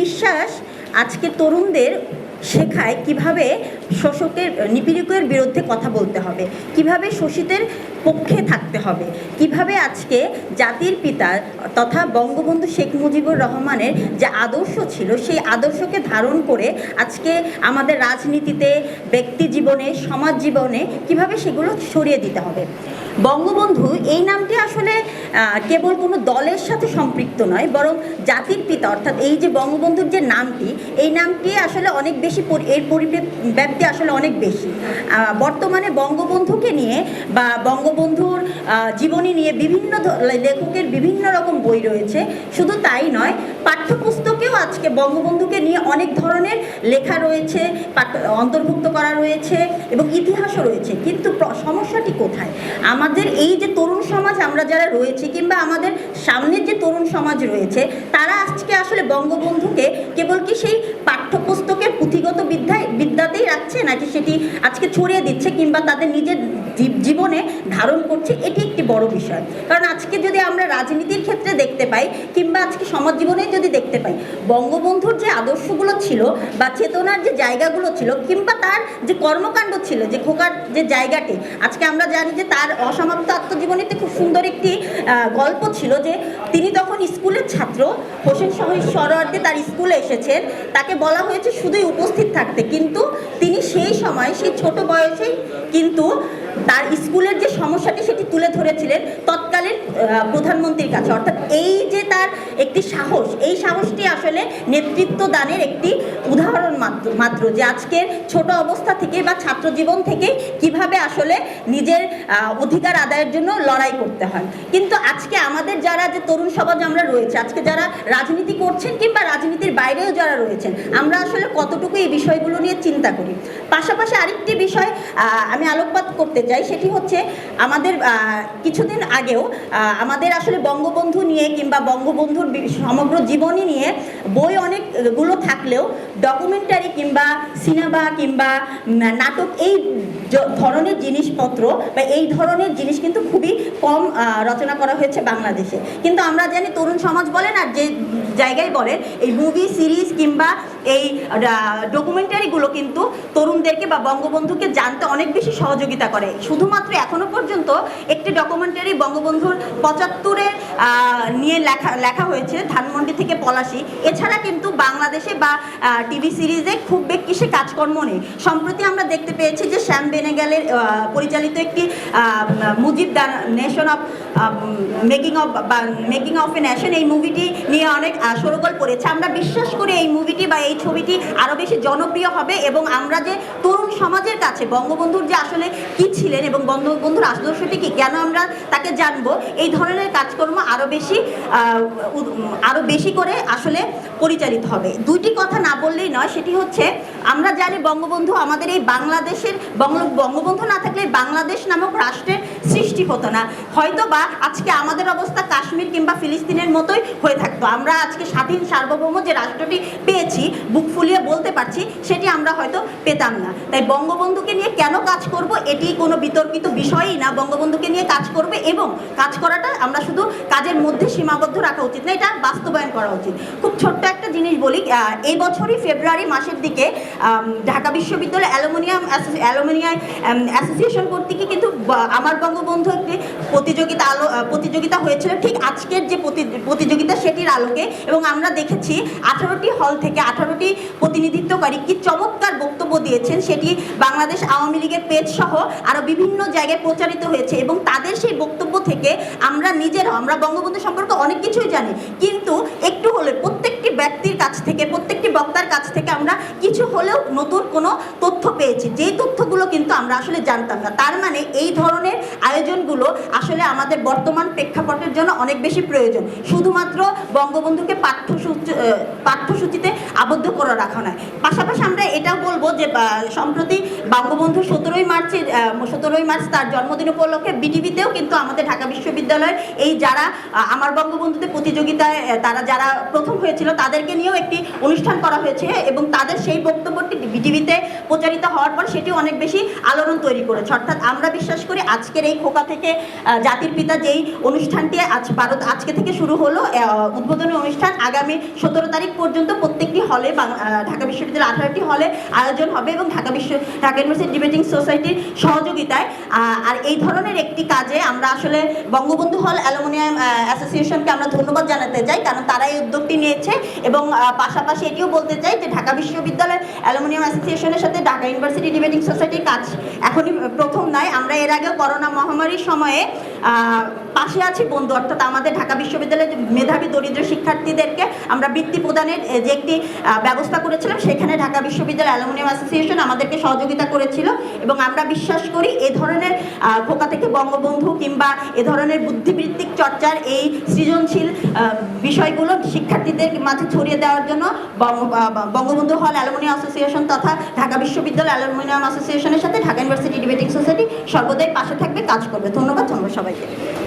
বিশ্বাস আজকে তরুণদের শেখায় কীভাবে শোষকের নিপীড়কের বিরুদ্ধে কথা বলতে হবে। কীভাবে শোষিতের পক্ষে থাকতে হবে। কীভাবে আজকে জাতির পিতা তথা বঙ্গবন্ধু শেখ মুজিবুর রহমানের যে আদর্শ ছিল, সেই আদর্শকে ধারণ করে আজকে আমাদের রাজনীতিতে, ব্যক্তি জীবনে, সমাজ জীবনে কীভাবে সেগুলো সরিয়ে দিতে হবে? বঙ্গবন্ধু এই নামটি আসলে কেবল কোনো দলের সাথে সম্পৃক্ত নয়, বরং জাতির পিতা, অর্থাৎ এই যে বঙ্গবন্ধুর যে নামটি, এই নামটি আসলে অনেক বেশি এর পরিব্যাপ্তি আসলে অনেক বেশি। বর্তমানে বঙ্গবন্ধুকে নিয়ে বা বঙ্গবন্ধুর জীবনী নিয়ে বিভিন্ন লেখকের বিভিন্ন রকম বই রয়েছে। শুধু তাই নয় পাঠ্যপুস্তকেও আজকে বঙ্গবন্ধুকে নিয়ে অনেক ধরনের লেখা রয়েছে অন্তর্ভুক্ত করা রয়েছে এবং ইতিহাসও রয়েছে। কিন্তু সমস্যাটি কোথায়? আমাদের এই যে তরুণ সমাজ আমরা যারা রয়েছে কিংবা আমাদের সামনের যে তরুণ সমাজ রয়েছে, তারা আজকে আসলে বঙ্গবন্ধুকে কেবল কি সেই পাঠ্যপুস্তকের পুঁথিগত বিদ্যায়, বিদ্যাতেই রাখছে নাকি সেটি আজকে ছড়িয়ে দিচ্ছে কিংবা তাদের নিজের জীবনে ধারণ করছে? এটি একটি বড় বিষয়। কারণ আজকে যদি আমরা রাজনীতির ক্ষেত্রে দেখতে পাই কিংবা আজকে সমাজ জীবনে যদি দেখতে পাই বঙ্গবন্ধুর যে আদর্শগুলো ছিল বা চেতনার যে জায়গাগুলো ছিল, কিংবা তার যে কর্মকাণ্ড ছিল, যে খোকার যে জায়গাটি, আজকে আমরা জানি যে তার অসমাপ্ত আত্মজীবনীতে খুব সুন্দর একটি গল্প ছিল যে তিনি তখন স্কুলের ছাত্র, হোসেন শহীদ সরোয়ার্দে তার স্কুলে এসেছেন। তাকে বলা হয়েছে শুধুই উপস্থিত থাকতে, কিন্তু তিনি সেই সময়, সেই ছোট বয়সেই কিন্তু তার স্কুলের যে সমস্যাটি সেটি তুলে ধরেছিলেন তৎকালীন প্রধানমন্ত্রীর কাছে। অর্থাৎ এই যে তার একটি সাহস। এই সাহসটি আসলে নেতৃত্ব দানের একটি উদাহরণ মাত্র মাত্র যে আজকের ছোট অবস্থা থেকে বা ছাত্র জীবন থেকে কীভাবে আসলে নিজের অধিকার আদায়ের জন্য লড়াই করতে হয়। কিন্তু আজকে আমাদের যারা যে তরুণ সমাজ আমরা রয়েছে, আজকে যারা রাজনীতি করছেন কিংবা রাজনীতির বাইরেও যারা রয়েছেন, আমরা আসলে কতটুকু এই বিষয়গুলো নিয়ে চিন্তা করি? পাশাপাশি আরেকটি বিষয় আমি আলোকপাত করতে চাই, সেটি হচ্ছে আমাদের কিছুদিন আগেও আমাদের আসলে বঙ্গবন্ধু নিয়ে কিংবা বঙ্গবন্ধুর সমগ্র জীবনী নিয়ে বই অনেকগুলো থাকলেও ডকুমেন্টারি কিংবা সিনেমা কিংবা নাটক এই ধরনের জিনিসপত্র বা এই ধরনের জিনিস কিন্তু খুবই কম রচনা করা হয়েছে বাংলাদেশে। কিন্তু আমরা জানি তরুণ সমাজ বলেন আর যে জায়গায় বলেন এই মুভি সিরিজ কিংবা এই ডকুমেন্টারিগুলো কিন্তু তরুণদেরকে বা বঙ্গবন্ধুকে জানতে অনেক বেশি সহযোগিতা করে। শুধুমাত্র এখনও পর্যন্ত একটি ডকুমেন্টারি বঙ্গবন্ধুর পঁচাত্তরের নিয়ে লেখা লেখা হয়েছে ধানমন্ডি থেকে পলাশি। এছাড়া কিন্তু বাংলাদেশে বা টিভি সিরিজে খুব বেশি সে কাজকর্ম নেই। সম্প্রতি আমরা দেখতে পেয়েছি যে শ্যাম বেনেগালের পরিচালিত একটি Mujib nation of making of making of a nation, এই মুভিটি নিয়ে অনেক সরগোল পড়েছে। আমরা বিশ্বাস করি এই মুভিটি বা এই ছবিটি আরও বেশি জনপ্রিয় হবে এবং আমরা যে তরুণ সমাজের কাছে, বঙ্গবন্ধুর যে আসলে কি ছিলেন এবং বঙ্গবন্ধুর আদর্শটি কি, কেন জানব, এই ধরনের কাজকর্ম আরও বেশি আরও বেশি করে আসলে পরিচালিত হবে। দুইটি কথা না বললেই নয়, সেটি হচ্ছে, আমরা জানি বঙ্গবন্ধু আমাদের এই বাংলাদেশের বঙ্গবন্ধু না থাকলে বাংলাদেশ নামক রাষ্ট্রের সৃষ্টি হতো না। হয়তো বা আজকে আমাদের অবস্থা কাশ্মীর কিংবা ফিলিস্তিনের মতোই হয়ে থাকতো। আমরা আজকে স্বাধীন সার্বভৌম যে রাষ্ট্রটি পেয়েছি, বুক ফুলিয়ে বলতে আমরা হয়তো পেতাম না। তাই বঙ্গবন্ধুকে নিয়ে কেন কাজ করব এটি কোনো বিতর্কিত বিষয়ই না। বঙ্গবন্ধুকে নিয়ে কাজ করবে এবং কাজ করাটা আমরা শুধু কাজের মধ্যে সীমাবদ্ধ রাখা উচিত না, এটা বাস্তবায়ন করা উচিত। খুব ছোট্ট একটা জিনিস বলি এই বছরই ফেব্রুয়ারি মাসের দিকে ঢাকা বিশ্ববিদ্যালয় অ্যালুমিনিয়াম অ্যালুমিনিয়াম অ্যাসোসিয়েশন কর্তৃক কিন্তু আমার বঙ্গবন্ধু একটি প্রতিযোগিতা আলো প্রতিযোগিতা হয়েছিল। ঠিক আজকের যে প্রতি- প্রতিযোগিতা সেটির আলোকে এবং আমরা দেখেছি আঠারোটি হল থেকে আঠারোটি প্রতিনিধিত্বকারী কি চমৎকার বক্তব্য দিয়েছেন। সেটি বাংলাদেশ আওয়ামী লীগের পেজ সহ আরও বিভিন্ন জায়গায় প্রচারিত হয়েছে এবং তাদের সেই বক্তব্য থেকে আমরা নিজেরা আমরা বঙ্গবন্ধু সম্পর্কে অনেক কিছুই জানি। কিন্তু একটু হলে, প্রত্যেকটি ব্যক্তির কাছ থেকে, প্রত্যেকটি বক্তার কাছ থেকে আমরা কিছু হলেও নতুন কোনো তথ্য পেয়েছি। যেই তথ্যগুলো কিন্তু আমরা আসলে জানতাম না। তার মানে এই ধরনের আয়োজনগুলো আসলে আমাদের বর্তমান প্রেক্ষাপটের জন্য অনেক বেশি প্রয়োজন। শুধুমাত্র বঙ্গবন্ধুকে পাঠ্যসূচি পাঠ্যসূচিতে আবদ্ধ করে রাখা নয়। পাশাপাশি আমরা এটাও বলব যে সম্প্রতি বঙ্গবন্ধু সতেরোই মার্চে সতেরোই মার্চ তার জন্মদিন উপলক্ষে বিটিভিতেও কিন্তু আমাদের ঢাকা বিশ্ববিদ্যালয়ের এই যারা আমার বঙ্গবন্ধুতে প্রতিযোগিতায় তারা যারা প্রথম হয়েছিল তাদেরকে নিয়েও একটি অনুষ্ঠান করা হয়েছে এবং তাদের সেই বক্তব্যটি বিটিভিতে প্রচারিত হওয়ার পর সেটি অনেক বেশি আলোড়ন তৈরি করেছে। অর্থাৎ আমরা বিশ্বাস করি আজকের এই খোকা থেকে জাতির পিতা যেই অনুষ্ঠানটি আজ ভারত, আজকে থেকে শুরু হলো উদ্বোধনী অনুষ্ঠান, আগামী সতেরো তারিখ পর্যন্ত প্রত্যেকটি হলে ঢাকা বিশ্ববিদ্যালয়ের আঠারোটি হলে আয়োজন হবে এবং ঢাকা বিশ্ব, ঢাকা ইউনিভার্সিটি ডিবেটিং সোসাইটির সহযোগিতায় আর এই ধরনের একটি কাজে আমরা আসলে বঙ্গবন্ধু হল অ্যালুমিনিয়াম অ্যাসোসিয়েশনকে আমরা ধন্যবাদ জানাতে চাই, কারণ তারা এই উদ্যোগটি নিয়েছে এবং পাশাপাশি এটিও বলতে চাই যে ঢাকা বিশ্ববিদ্যালয় অ্যালুমিনিয়াম অ্যাসোসিয়েশনের সাথে ঢাকা ইউনিভার্সিটি ডিবেটিং সোসাইটির কাজ এখনই প্রথম নয়। আমরা এর আগেও করোনা মহামারীর সময়ে পাশে আছি বন্ধু, অর্থাৎ আমাদের ঢাকা বিশ্ববিদ্যালয়ের মেধাবী দরিদ্র শিক্ষার্থীদেরকে আমরা বৃত্তি প্রদানের যে একটি ব্যবস্থা করেছিলাম, সেখানে ঢাকা বিশ্ববিদ্যালয় অ্যালুমিনিয়াম অ্যাসোসিয়েশন আমাদেরকে সহযোগিতা করেছিল এবং আমরা বিশ্বাস করি এ ধরনের খোকা থেকে বঙ্গবন্ধু কিংবা এ ধরনের বুদ্ধিবৃত্তিক চর্চার এই সৃজনশীল বিষয়গুলো শিক্ষার্থীদের মাঝে ছড়িয়ে দেওয়ার জন্য বঙ্গবন্ধু হল অ্যালুমিনিয়াম অ্যাসোসিয়েশন তথা ঢাকা বিশ্ববিদ্যালয় অ্যালুমিনিয়াম অ্যাসোসিয়েশনের সাথে ঢাকা ইউনিভার্সিটি ডিবেটিং সোসাইটি সর্বদাই পাশে থাকবে, কাজ করবে। ধন্যবাদ ধন্যবাদ 对